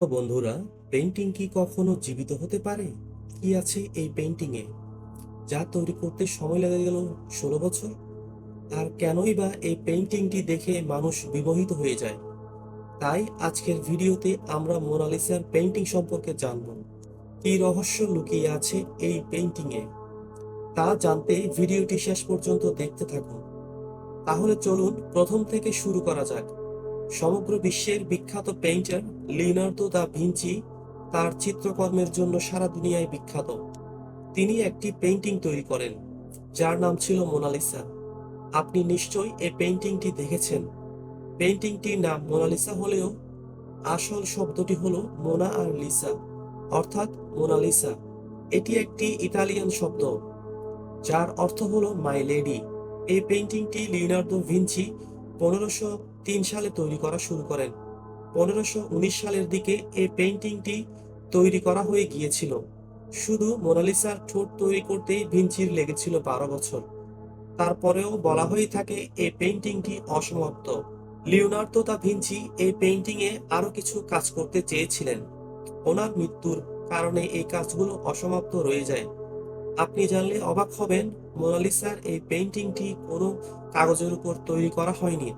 বন্ধুরা পেন্টিং কি কখনো জীবিত হতে পারে? কি আছে এই পেন্টিংয়ে যা তৈরি করতে সময় লেগে গেল ষোলো বছর? আর কেনই বা এই পেন্টিংটি দেখে মানুষ বিমোহিত হয়ে যায়? তাই আজকের ভিডিওতে আমরা মোনালিসার পেন্টিং সম্পর্কে জানব। কি রহস্য লুকিয়ে আছে এই পেন্টিংয়ে তা জানতে ভিডিওটি শেষ পর্যন্ত দেখতে থাকুন। তাহলে চলুন প্রথম থেকে শুরু করা যাক। সমগ্র বিশ্বের বিখ্যাত পেইন্টার লিওনার্দো দা ভিঞ্চি তার চিত্রকর্মের জন্য সারা দুনিয়ায় বিখ্যাত। তিনি একটি পেইন্টিং তৈরি করেন, যার নাম ছিল মোনালিসা। আপনি নিশ্চয়ই এই পেইন্টিংটি দেখেছেন। পেইন্টিংটির নাম মোনালিসা হলেও আসল শব্দটি হলো মোনা আর লিসা, অর্থাৎ মোনালিসা। এটি একটি ইতালিয়ান শব্দ, যার অর্থ হলো মাই লেডি এই পেইন্টিংটি লিওনার্দো ভিঞ্চি পনেরোশো তিন সালে তৈরি করা শুরু করেন। পনেরোশো সালের দিকে এই পেইন্টিংটি তৈরি করা হয়ে গিয়েছিল। শুধু মোনালিসার ঠোঁট তৈরি করতেই ভিঞ্চির লেগেছিল বারো বছর। তারপরেও বলা হয়ে থাকে এই পেইন্টিংটি অসমাপ্ত। লিওনার্দো দা ভিঞ্চি এই পেইন্টিংয়ে আরও কিছু কাজ করতে চেয়েছিলেন। ওনার মৃত্যুর কারণে এই কাজগুলো অসমাপ্ত রয়ে যায়। আপনি জানলে অবাক হবেন, মোনালিসার এই পেইন্টিংটি কোনো কাগজের উপর তৈরি করা হয়নি।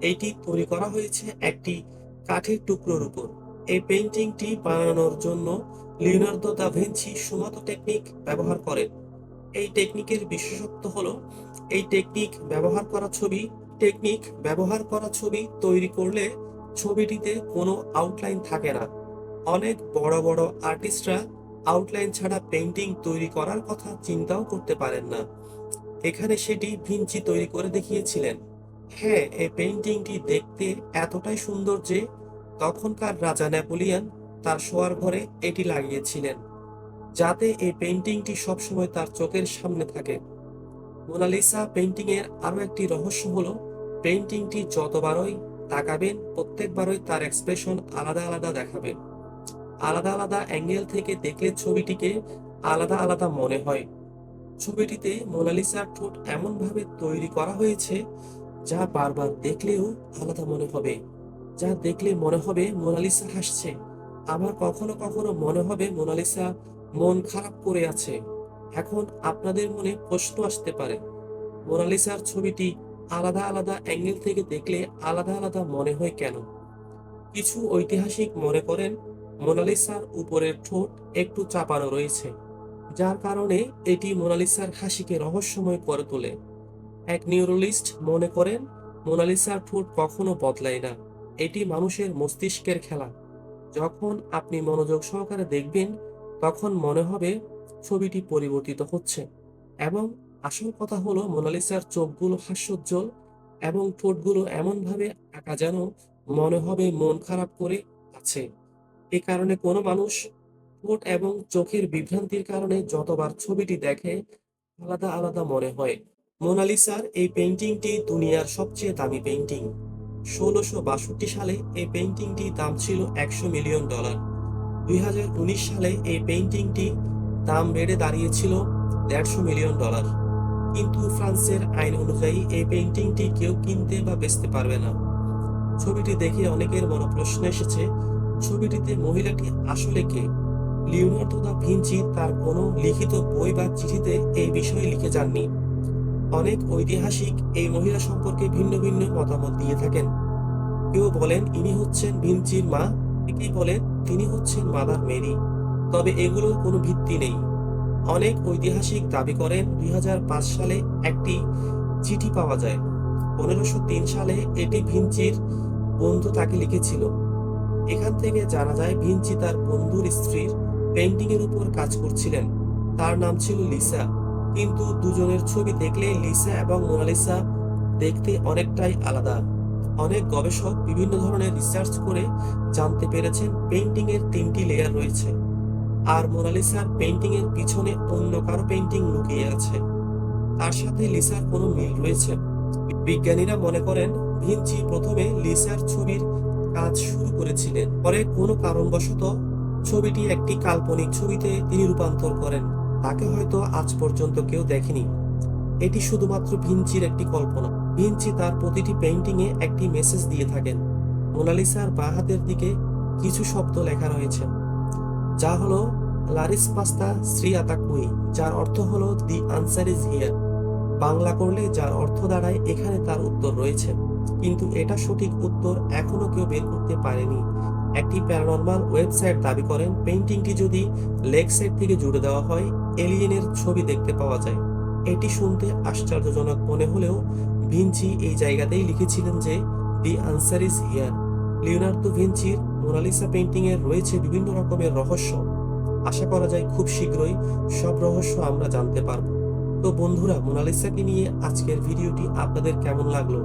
এইটি তৈরি করা হয়েছে একটি কাঠের টুকরোর উপর। এই পেইন্টিংটি বানানোর জন্য Leonardo da Vinci sfumato technique ব্যবহার করেন। এই টেকনিকের বিশেষত্ব হলো, এই টেকনিক ব্যবহার করা ছবি, টেকনিক ব্যবহার করা ছবি তৈরি করলে ছবিটিতে কোনো আউটলাইন থাকে না। অনেক বড় বড় আর্টিস্টরা আউটলাইন ছাড়া পেইন্টিং তৈরি করার কথা চিন্তাও করতে পারেন না। এখানে সেটি ভিঞ্চি তৈরি করে দেখিয়েছিলেন। হ্যাঁ এই পেইন্টিংটি দেখতে এতটাই সুন্দর যে তখনকার রাজা নেপোলিয়ান তার শোয়ার ঘরে এটি লাগিয়েছিলেন, যাতে এই পেইন্টিংটি সবসময় তার চোখের সামনে থাকে। মোনালিসা পেইন্টিং এর আরও একটি রহস্য হলো পেইন্টিংটি যতবারই তাকাবেন, প্রত্যেকবারই তার এক্সপ্রেশন আলাদা আলাদা দেখাবে। আলাদা আলাদা অ্যাঙ্গেল থেকে দেখলে ছবিটিকে আলাদা আলাদা মনে হয়। ছবিটিতে মোনালিসার ঠোঁট এমনভাবে তৈরি করা হয়েছে যা বারবার দেখলেও আলাদা মনে হবে। যা দেখলে মনে হবে মোনালিসা হাসছে। আবার কখনো কখনো মনে হবে মোনালিসা মন খারাপ করে আছে। এখন আপনাদের মনে প্রশ্ন আসতে পারে। মোনালিসার ছবিটি আলাদা আলাদা অ্যাঙ্গেল থেকে দেখলে আলাদা আলাদা মনে হয় কেন? কিছু ঐতিহাসিক মনে করেন, মোনালিসার উপরের ঠোঁট একটু চাপানো রয়েছে। যার কারণে এটি মোনালিসার হাসিকে রহস্যময় করে তোলে। এক নিউরোলিস্ট মনে করেন মোনালিসার ঠোঁট কখনো বদলায় না। এটি মানুষের মস্তিষ্কের খেলা। যখন আপনি মনোযোগ সহকারে দেখবেন, তখন মনে হবে ছবিটি পরিবর্তিত হচ্ছে। এবং আসল কথা হলো, মোনালিসার চোখগুলো হাস্যোজ্জ্বল এবং ঠোঁটগুলো এমনভাবে আঁকা যেন মনে হবে মন খারাপ করে আছে। এ কারণে কোনো মানুষ ঠোঁট এবং চোখের বিভ্রান্তির কারণে যতবার ছবিটি দেখে, আলাদা আলাদা মনে হয়। মোনালিসার এই পেন্টিংটি দুনিয়ার সবচেয়ে দামি পেইন্টিং। ষোলোশো বাষট্টি সালে এই পেইন্টিংটির দাম ছিল একশো মিলিয়ন ডলার। দুই হাজার উনিশ সালে এই পেইন্টিংটি দাম বেড়ে দাঁড়িয়েছিল দেড়শো মিলিয়ন ডলার। কিন্তু ফ্রান্সের আইন অনুযায়ী এই পেন্টিংটি কেউ কিনতে বা বেচতে পারবে না। ছবিটি দেখে অনেকের মনে প্রশ্ন এসেছে, ছবিটিতে মহিলাটি আসলে কে? লিওনার্দো দা ভিঞ্চি তার কোনো লিখিত বই বা চিঠিতে এই বিষয়ে লিখে যাননি। অনেক ঐতিহাসিক এই মহিলা সম্পর্কে ভিন্ন ভিন্ন মতামত দিয়ে থাকেন। কেউ বলেন ইনি হচ্ছেন ভিঞ্চির মা কেউ বলেন তিনি হচ্ছেন মাদার মেরি। তবে এগুলোর কোনো ভিত্তি নেই। অনেক ঐতিহাসিক দাবি করেন দুই সালে একটি চিঠি পাওয়া যায়। পনেরোশো সালে এটি ভিঞ্চির বন্ধু তাকে লিখেছিল। এখান থেকে জানা যায় ভিঞ্চি তার বন্ধুর স্ত্রীর পেন্টিং এর উপর কাজ করছিলেন। তার নাম ছিল লিসা। কিন্তু দুজনের ছবি দেখলে লিসা এবং মোনালিসা দেখতে অনেকটাই আলাদা। অনেক গবেষক বিভিন্ন ধরনের রিসার্চ করে জানতে পেরেছেন পেন্টিং এর তিনটি লেয়ার রয়েছে। আর মোনালিসার পেন্টিং এর পিছনে অন্য কারও পেন্টিং লুকিয়ে আছে। তার সাথে লিসার কোনো মিল রয়েছে। বিজ্ঞানীরা মনে করেন, ভিঞ্চি প্রথমে লিসার ছবির কাজ শুরু করেছিলেন। পরে কোনো কারণবশত ছবিটি একটি কাল্পনিক ছবিতে তিনি রূপান্তর করেন। তাকে হয়তো আজ পর্যন্ত কেউ দেখেনি। এটি শুধুমাত্র ভিঞ্চির একটি কল্পনা। ভিঞ্চি তার প্রতিটি পেইন্টিংয়ে একটি মেসেজ দিয়ে থাকেন। মোনালিসার বাঁ হাতের দিকে কিছু শব্দ লেখা রয়েছে। যা হলো, লারিস পাস্তা শ্রী আতাকুই যার অর্থ হলো, the answer is here Bangla করলে যার অর্থ দাঁড়ায়, এখানে তার উত্তর রয়েছে। কিন্তু এটা সঠিক উত্তর এখনও কেউ বের করতে পারেনি। একটি প্যারানর্মাল ওয়েবসাইট দাবি করেন, পেইন্টিংটি যদি লেগ সাইড থেকে জুড়ে দেওয়া হয় এলিয়েনের ছবি দেখতে পাওয়া যায়। এটি শুনতে আশ্চর্যজনক মনে হলেও ভিঞ্চি এই জায়গাতেই লিখেছিলেন যে, the answer is here. Leonardo ভিঞ্চির Mona Lisa painting এর রয়েছে বিভিন্ন রকমের রহস্য। আশা করা যায় খুব শীঘ্রই সব রহস্য আমরা জানতে পারব। তো বন্ধুরা, মোনালিসাকে নিয়ে আজকের ভিডিওটি আপনাদের কেমন লাগল?